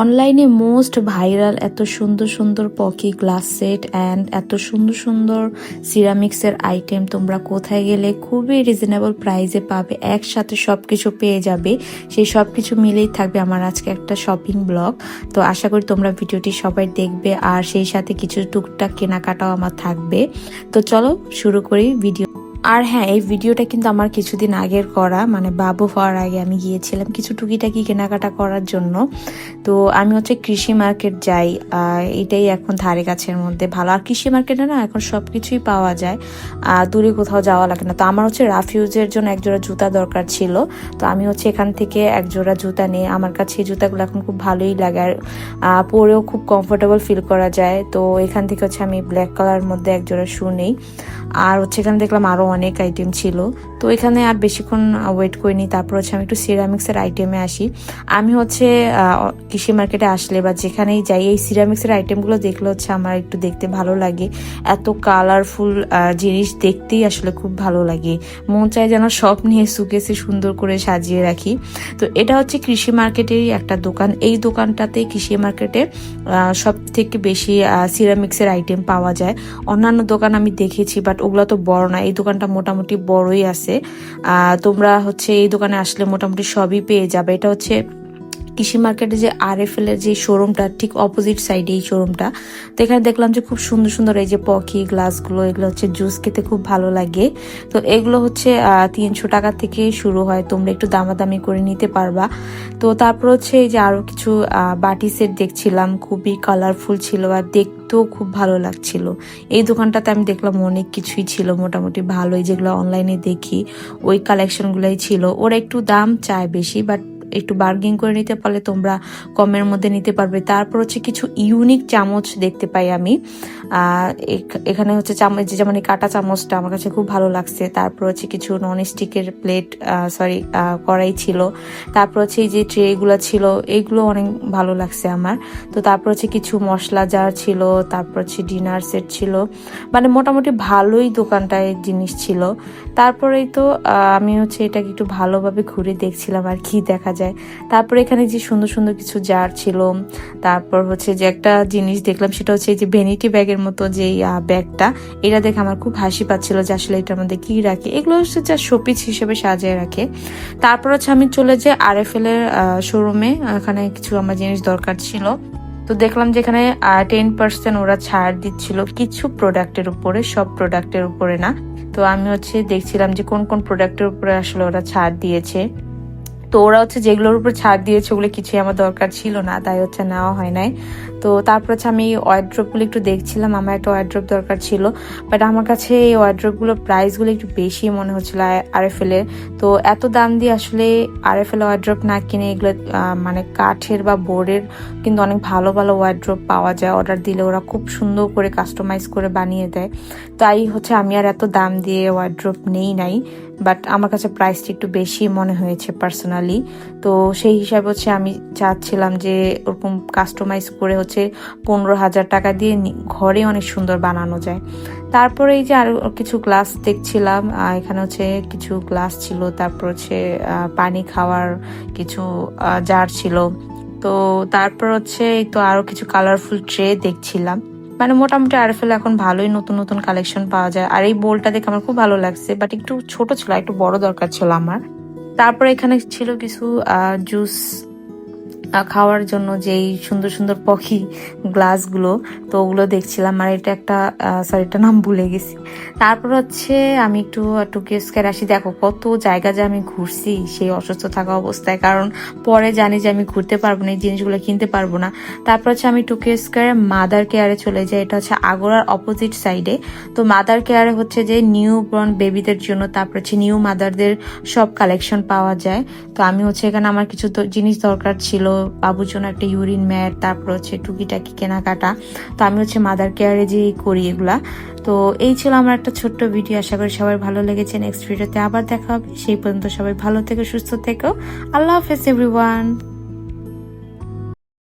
অনলাইনে most viral এত সুন্দর সুন্দর পকি গ্লাস সেট অ্যান্ড এত সুন্দর সুন্দর সিরামিক্সের আইটেম তোমরা কোথায় গেলে খুবই রিজনেবল প্রাইসে পাবে, একসাথে সব কিছু পেয়ে যাবে। সেই সব কিছু মিলেই থাকবে আমার আজকে একটা শপিং ব্লগ তো আশা করি তোমরা ভিডিওটি সবাই দেখবে আর সেই সাথে কিছু টুকটাক কেনাকাটাও আমার থাকবে। তো চলো শুরু করি ভিডিও আর হ্যাঁ এই ভিডিওটা কিন্তু আমার কিছুদিন আগের করা মানে বাবু হওয়ার আগে আমি গিয়েছিলাম কিছু টুকিটাকি কেনাকাটা করার জন্য। তো আমি হচ্ছে কৃষি মার্কেট যাই এটাই এখন ধারে কাছের মধ্যে ভালো। আর কৃষি মার্কেটে না এখন সব কিছুই পাওয়া যায় দূরে কোথাও যাওয়া লাগে না। তো আমার হচ্ছে রাফিউজের জন্য একজোড়া জুতা দরকার ছিল। তো আমি হচ্ছে এখান থেকে একজোড়া জুতা নিয়ে, আমার কাছে এই জুতাগুলো এখন খুব ভালোই লাগে। আর পরেও খুব কমফোর্টেবল ফিল করা যায়। তো এখান থেকে হচ্ছে আমি ব্ল্যাক কালারের মধ্যে একজোড়া শু নেই। আর হচ্ছে এখানে দেখলাম আরও অনেক আইটেম ছিল। তো এখানে আর বেশিক্ষণ ওয়েট করিনি। তারপর হচ্ছে আমি একটু সিরামিক্সের আইটেমে আসি। আমি হচ্ছে কৃষি মার্কেটে আসলে বা যেখানেই যাই, এই সিরামিক্সের আইটেমগুলো দেখলে হচ্ছে আমার একটু দেখতে ভালো লাগে। এত কালারফুল জিনিস দেখতেই আসলে খুব ভালো লাগে। মন চায় যেন সব নিয়ে সুকেসে সুন্দর করে সাজিয়ে রাখি। তো এটা হচ্ছে কৃষি মার্কেটেরই একটা দোকান। এই দোকানটাতে কৃষি মার্কেটে সব থেকে বেশি সিরামিক্সের আইটেম পাওয়া যায়। অন্যান্য দোকান আমি দেখেছি বাট ওগুলো তো বড় না। এই দোকানটা মোটামুটি বড়ই আছে। তোমরা হচ্ছে এই দোকানে আসলে মোটামুটি সবই পেয়ে যাবে। এটা হচ্ছে কৃষি মার্কেটে যে আর এফ এল এর যে শোরুমটা ঠিক অপোজিট সাইডে এই শোরুমটা তো এখানে দেখলাম যে খুব সুন্দর সুন্দর এই যে পকি গ্লাসগুলো এগুলো হচ্ছে জুস খেতে খুব ভালো লাগে। তো এগুলো হচ্ছে তিনশো টাকা থেকে শুরু হয়, তোমরা একটু দামাদামি করে নিতে পারবা। তো তারপর হচ্ছে এই যে আরও কিছু বাটি সেট দেখছিলাম, খুবই কালারফুল ছিল আর দেখতেও খুব ভালো লাগছিল। এই দোকানটাতে আমি দেখলাম অনেক কিছুই ছিল, মোটামুটি ভালোই, যেগুলো অনলাইনে দেখি, ওই কালেকশনগুলোই ছিল। ওরা একটু দাম চায় বেশি বাট একটু বার্গিং করে নিতে পারলে তোমরা কমের মধ্যে নিতে পারবে। তারপর হচ্ছে কিছু ইউনিক চামচ দেখতে পাই আমি। এখানে হচ্ছে চামচ যেমন এই কাটা চামচটা আমার কাছে খুব ভালো লাগছে। তারপর হচ্ছে কিছু নন স্টিকের প্লেট সরি কড়াই ছিল। তারপর হচ্ছে এই যে ট্রেগুলো ছিল, এগুলো অনেক ভালো লাগছে আমার। তো তারপর হচ্ছে কিছু মশলা জার ছিল, তারপর হচ্ছে ডিনার সেট ছিল। মানে মোটামুটি ভালোই দোকানটায় জিনিস ছিল। তারপরেই তো আমি হচ্ছে এটাকে একটু ভালোভাবে ঘুরে দেখছিলাম আর কি দেখা যায়। তারপর এখানে যে সুন্দর সুন্দর কিছু জার ছিল, তারপর হচ্ছে যে একটা জিনিস দেখলাম, সেটা হচ্ছে এই যে ভ্যানিটি ব্যাগের মতো যে ব্যাগটা এটা দেখে আমার খুব হাসি পাচ্ছিল যে আসলে এটার মধ্যে কি রাখে। এগুলো হচ্ছে যা শোপিস হিসেবে সাজিয়ে রাখে। তারপর হচ্ছে আমি চলে যাই আর এফ এল এর শোরুমে এখানে কিছু আমার জিনিস দরকার ছিল। তো দেখলাম যে এখানে টেন পার্সেন্ট ওরা ছাড় দিচ্ছিল কিছু প্রোডাক্টের উপরে, সব প্রোডাক্টের উপরে না। তো আমি হচ্ছে দেখছিলাম যে কোন কোন প্রোডাক্টের উপরে আসলে ওরা ছাড় দিয়েছে। তো ওরা হচ্ছে যেগুলোর উপর ছাড় দিয়েছে, ওগুলো কিছুই আমার দরকার ছিল না, তাই হচ্ছে নেওয়া হয় নাই। তো তারপর হচ্ছে আমি ওয়ার্ড্রপগুলো একটু দেখছিলাম, আমার একটা ওয়ার্ড্রপ দরকার ছিল বাট আমার কাছে এই ওয়ার্ড্রপগুলোর প্রাইসগুলো একটু বেশি মনে হচ্ছিল আর এফ এল এর। তো এত দাম দিয়ে আসলে আর এফ এল ওয়ার্ড্রপ না কিনে এগুলো মানে কাঠের বা বোর্ডের কিন্তু অনেক ভালো ভালো ওয়ার্ড্রপ পাওয়া যায়। অর্ডার দিলে ওরা খুব সুন্দর করে কাস্টমাইজ করে বানিয়ে দেয়। তাই হচ্ছে আমি আর এত দাম দিয়ে ওয়ার্ড্রপ নেই নাই বাট আমার কাছে প্রাইসটি একটু বেশি মনে হয়েছে পার্সোনালি তো সেই হিসাবে হচ্ছে আমি চাচ্ছিলাম যে ওরকম কাস্টমাইজ করে হচ্ছে পনেরো হাজার টাকা দিয়ে ঘরে অনেক সুন্দর বানানো যায়। তারপরে এই যে আরও কিছু গ্লাস দেখছিলাম এখানে হচ্ছে কিছু গ্লাস ছিল, তারপর হচ্ছে পানি খাওয়ার কিছু জার ছিল। তো তারপর হচ্ছে এই তো আরও কিছু কালারফুল ট্রে দেখছিলাম। মানে মোটামুটি আরএফএল এখন ভালোই নতুন নতুন কালেকশন পাওয়া যায়। আর এই বোলটা দেখে আমার খুব ভালো লাগছে বাট একটু ছোট ছিল, একটু বড় দরকার ছিল আমার। তারপরে এখানে ছিল কিছু জুস খাওয়ার জন্য যেই সুন্দর সুন্দর পখি গ্লাসগুলো, তো ওগুলো দেখছিলাম। আর এটা একটা সরি এটা নাম ভুলে গেছি। তারপর হচ্ছে আমি একটু টুকে স্কোয়ার আসি। দেখো, কত জায়গা যে আমি ঘুরছি সেই অসুস্থ থাকা অবস্থায়। কারণ পরে জানি যে আমি ঘুরতে পারব না, এই জিনিসগুলো কিনতে পারব না। তারপর হচ্ছে আমি টুকে স্কোয়ারে মাদার কেয়ারে চলে যাই। এটা হচ্ছে আগোড়ার অপোজিট সাইডে তো মাদার কেয়ারে হচ্ছে যে নিউ বর্ন বেবিদের জন্য, তারপর হচ্ছে নিউ মাদারদের সব কালেকশন পাওয়া যায়। তো আমি হচ্ছে এখানে আমার কিছু জিনিস দরকার ছিল বাবুর জন্য একটা ইউরিন ম্যাট, তারপর হচ্ছে টুকিটাকি কেনাকাটা। তো আমি হচ্ছে মাদার কেয়ারে যে করি এগুলা। তো এই ছিল আমার একটা ছোট্ট ভিডিও আশা করি সবাই ভালো লেগেছে। নেক্সট ভিডিওতে আবার দেখা হবে। সেই পর্যন্ত সবাই ভালো থেকে, সুস্থ থেকো। আল্লাহ হাফেজ এভরিওয়ান